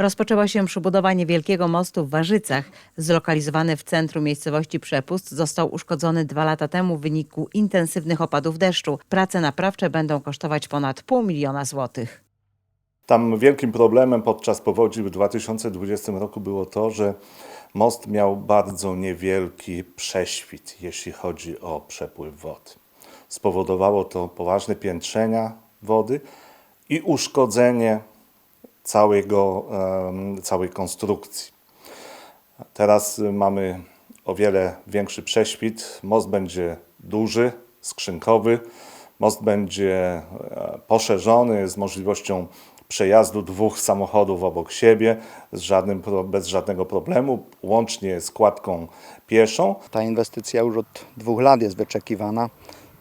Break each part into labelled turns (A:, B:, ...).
A: Rozpoczęła się przebudowa niewielkiego mostu w Warzycach. Zlokalizowany w centrum miejscowości Przepust został uszkodzony dwa lata temu w wyniku intensywnych opadów deszczu. Prace naprawcze będą kosztować ponad pół miliona złotych.
B: Tam wielkim problemem podczas powodzi w 2020 roku było to, że most miał bardzo niewielki prześwit, jeśli chodzi o przepływ wody. Spowodowało to poważne piętrzenia wody i uszkodzenie całego, całej konstrukcji. Teraz mamy o wiele większy prześwit. Most będzie duży, skrzynkowy. Most będzie e, poszerzony z możliwością przejazdu dwóch samochodów obok siebie żadnym, bez żadnego problemu, łącznie z kładką pieszą.
C: Ta inwestycja już od dwóch lat jest wyczekiwana,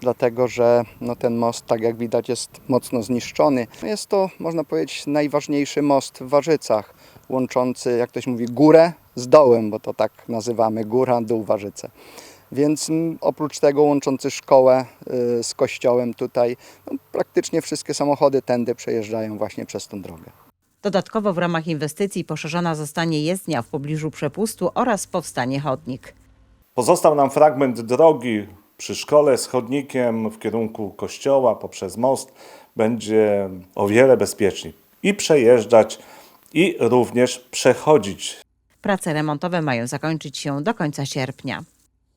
C: dlatego że no, ten most, tak jak widać, jest mocno zniszczony. Jest to, można powiedzieć, najważniejszy most w Warzycach, łączący, jak ktoś mówi, górę z dołem, bo to tak nazywamy, góra, dół, Warzyce. Więc mm, oprócz tego łączący szkołę y, z kościołem tutaj, no, praktycznie wszystkie samochody tędy przejeżdżają właśnie przez tą drogę.
A: Dodatkowo w ramach inwestycji poszerzona zostanie jezdnia w pobliżu przepustu oraz powstanie chodnik.
B: Pozostał nam fragment drogi przy szkole z chodnikiem w kierunku kościoła poprzez most. Będzie o wiele bezpieczniej i przejeżdżać, i również przechodzić
A: Prace remontowe mają zakończyć się do końca sierpnia.